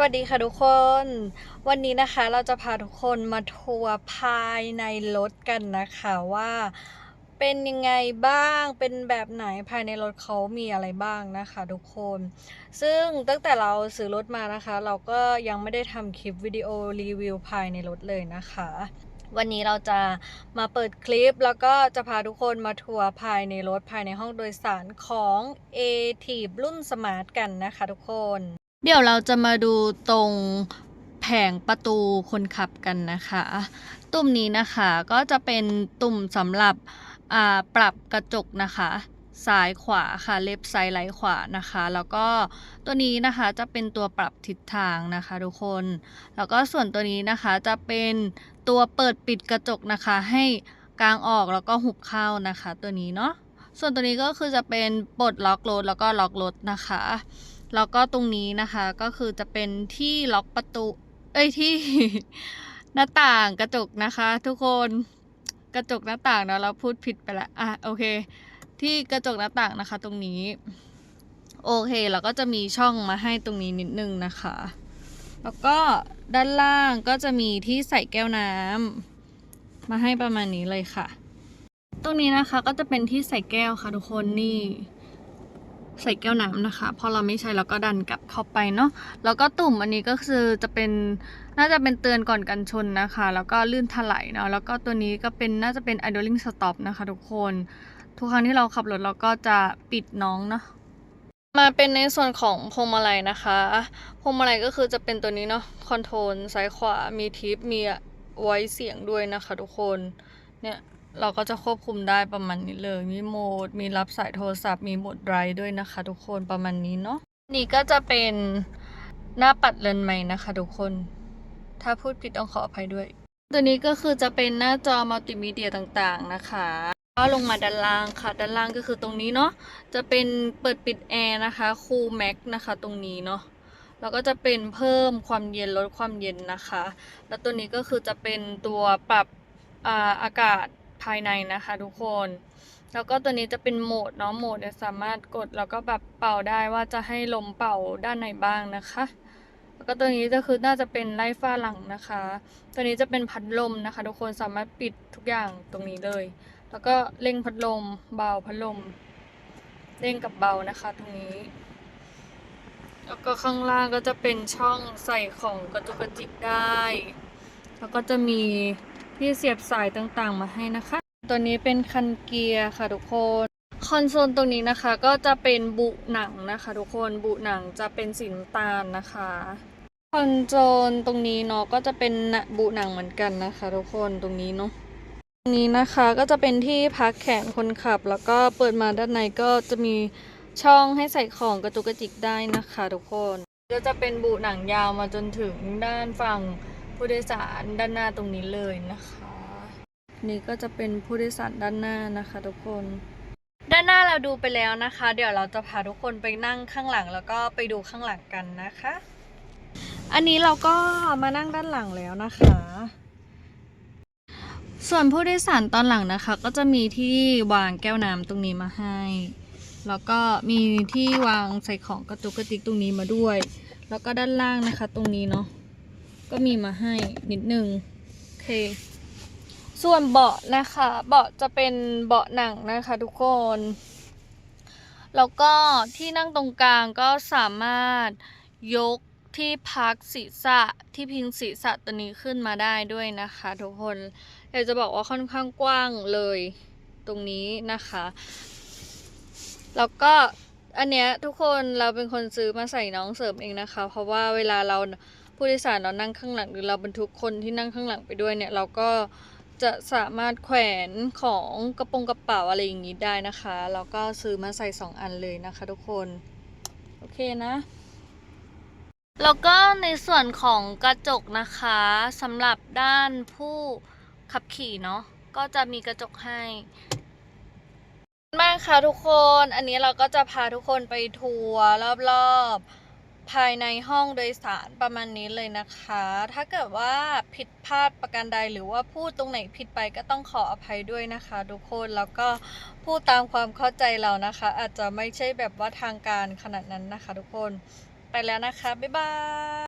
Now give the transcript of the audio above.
วัสดีค่ะทุกคน วันนี้นะคะเราจะพาทุกคนมาทัวร์ภายในรถกันนะคะว่าเป็นยังไงบ้าง เป็นแบบไหนภายในรถเขามีอะไรบ้างนะคะทุกคน ซึ่งตั้งแต่เราซื้อรถมานะคะ เราก็ยังไม่ได้ทำคลิปวิดีโอรีวิวภายในรถเลยนะคะ วันนี้เราจะมาเปิดคลิปแล้วก็จะพาทุกคนมาทัวร์ภายในรถภายในห้องโดยสารของ a t รุ่นสมาร์ทกันนะคะทุกคน เดี๋ยวเราจะมาดูตรงแผงประตูคนขับกันนะคะ ตุ่มนี้นะคะก็จะเป็นตุ่มสำหรับปรับกระจกนะคะซ้ายขวาค่ะเล็บซ้ายไหลขวานะคะ แล้วก็ตัวนี้นะคะจะเป็นตัวปรับทิศทางนะคะทุกคน แล้วก็ส่วนตัวนี้นะคะจะเป็นตัวเปิดปิดกระจกนะคะให้กลางออกแล้วก็หุบเข้านะคะ ตัวนี้เนาะส่วนตัวนี้ก็คือจะเป็นปลดล็อกรถแล้วก็ล็อกรถนะคะ แล้วก็ตรงนี้นะคะก็คือจะเป็นที่ล็อกประตู เอ้ยที่หน้าต่างกระจกนะคะ ทุกคนกระจกหน้าต่างเนาะเราพูดผิดไปละอะโอเค ที่กระจกหน้าต่างนะคะ ตรงนี้โอเคแล้วก็จะมีช่องมาให้ตรงนี้นิดนึงนะคะ แล้วก็ด้านล่างก็จะมีที่ใส่แก้วน้ำมาให้ประมาณนี้เลยค่ะ ตรงนี้นะคะก็จะเป็นที่ใส่แก้วค่ะทุกคนนี่ ใส่แก้วน้ำนะคะ พอเราไม่ใช้เราก็ดันกลับเข้าไปเนาะแล้วก็ตุ่มอันนี้ก็คือจะเป็นน่าจะเป็นเตือนก่อนกันชนนะคะ แล้วก็ลื่นถลายเนาะแล้วก็ตัวนี้ก็เป็นน่าจะเป็น idling stop นะคะทุกคน ทุกครั้งที่เราขับรถเราก็จะปิดน้องเนาะมาเป็นในส่วนของพวงมาลัยนะคะพวงมาลัยก็คือจะเป็นตัวนี้เนาะคอนโทรลซ้ายขวามีทิปมีไว้เสียงด้วยนะคะทุกคนเนี่ย เราก็จะควบคุมได้ประมาณนี้เลย มีโหมด มีรับสายโทรศัพท์ มีโหมดไรด้วยนะคะ ทุกคนประมาณนี้เนาะ นี่ก็จะเป็นหน้าปัดเรือนใหม่นะคะ ทุกคน ถ้าพูดผิดต้องขออภัยด้วย ตัวนี้ก็คือจะเป็นหน้าจอมัลติมีเดียต่างๆนะคะก็ลงมาด้านล่างค่ะ ด้านล่างก็คือตรงนี้เนาะ จะเป็นเปิดปิดแอร์นะคะ คูลแม็กนะคะตรงนี้เนาะแล้วก็จะเป็นเพิ่มความเย็นลดความเย็นนะคะ แล้วตัวนี้ก็คือจะเป็นตัวปรับอาอากาศ ภายในนะคะทุกคน แล้วก็ตัวนี้จะเป็นโหมดเนาะโหมดเนี่ยสามารถกดแล้วก็แบบเป่าได้ว่าจะให้ลมเป่าด้านไหนบ้างนะคะ แล้วก็ตัวนี้ก็คือน่าจะเป็นไล่ฟ้าหลังนะคะ ตัวนี้จะเป็นพัดลมนะคะ ทุกคนสามารถปิดทุกอย่างตรงนี้เลย แล้วก็เร่งพัดลมเบาพัดลมเร่งกับเบานะคะ ตรงนี้ แล้วก็ข้างล่างก็จะเป็นช่องใส่ของกระจุกกระจิกได้ แล้วก็จะมี ที่เสียบสายต่างๆมาให้นะคะ ตัวนี้เป็นคันเกียร์ค่ะทุกคน คอนโซลตรงนี้นะคะก็จะเป็นบุหนังนะคะทุกคนบุหนังจะเป็นสีน้ำตาลนะคะ คอนโซลตรงนี้เนาะก็จะเป็นบุหนังเหมือนกันนะคะ ทุกคนตรงนี้เนาะตรงนี้นะคะก็จะเป็นที่พักแขนคนขับ แล้วก็เปิดมาด้านในก็จะมีช่องให้ใส่ของกระจุกกระจิกได้นะคะ ทุกคนก็จะเป็นบุหนังยาวมาจนถึงด้านฝั่ง ผู้โดยสารด้านหน้าตรงนี้เลยนะคะ นี่ก็จะเป็นผู้โดยสารด้านหน้านะคะ ทุกคน ด้านหน้าเราดูไปแล้วนะคะ เดี๋ยวเราจะพาทุกคนไปนั่งข้างหลังแล้วก็ไปดูข้างหลังกันนะคะ อันนี้เราก็มานั่งด้านหลังแล้วนะคะ ส่วนผู้โดยสารตอนหลังนะคะ ก็จะมีที่วางแก้วน้ำตรงนี้มาให้แล้วก็มีที่วางใส่ของกระจุกกระติกตรงนี้มาด้วย แล้วก็ด้านล่างนะคะตรงนี้เนาะ ก็มีมาให้นิดนึงโอเค ส่วนเบาะนะคะ เบาะจะเป็นเบาะหนังนะคะทุกคน แล้วก็ที่นั่งตรงกลางก็สามารถยกที่พักศีรษะที่พิงศีรษะตัวนี้ขึ้นมาได้ด้วยนะคะทุกคนอยากจะบอกว่าค่อนข้างกว้างเลยตรงนี้นะคะ แล้วก็อันเนี้ยทุกคนเราเป็นคนซื้อมาใส่น้องเสริมเองนะคะ เพราะว่าเวลาเรา ผู้โดยสารเรานั่งข้างหลังหรือเราบรรทุกคนที่นั่งข้างหลังไปด้วยเนี่ยเราก็จะสามารถแขวนของกระโปรงกระเป๋าอะไรอย่างนี้ได้นะคะแล้วก็ซื้อมาใส่สองอันเลยนะคะทุกคน โอเคนะแล้วก็ในส่วนของกระจกนะคะสำหรับด้านผู้ขับขี่เนาะก็จะมีกระจกให้มากค่ะทุกคน อันนี้เราก็จะพาทุกคนไปทัวร์รอบๆ ภายในห้องโดยสารประมาณนี้เลยนะคะ ถ้าเกิดว่าผิดพลาดประการใดหรือว่าพูดตรงไหนผิดไปก็ต้องขออภัยด้วยนะคะทุกคนแล้วก็พูดตามความเข้าใจเรานะคะ อาจจะไม่ใช่แบบว่าทางการขนาดนั้นนะคะ ทุกคนไปแล้วนะคะ บ๊ายบาย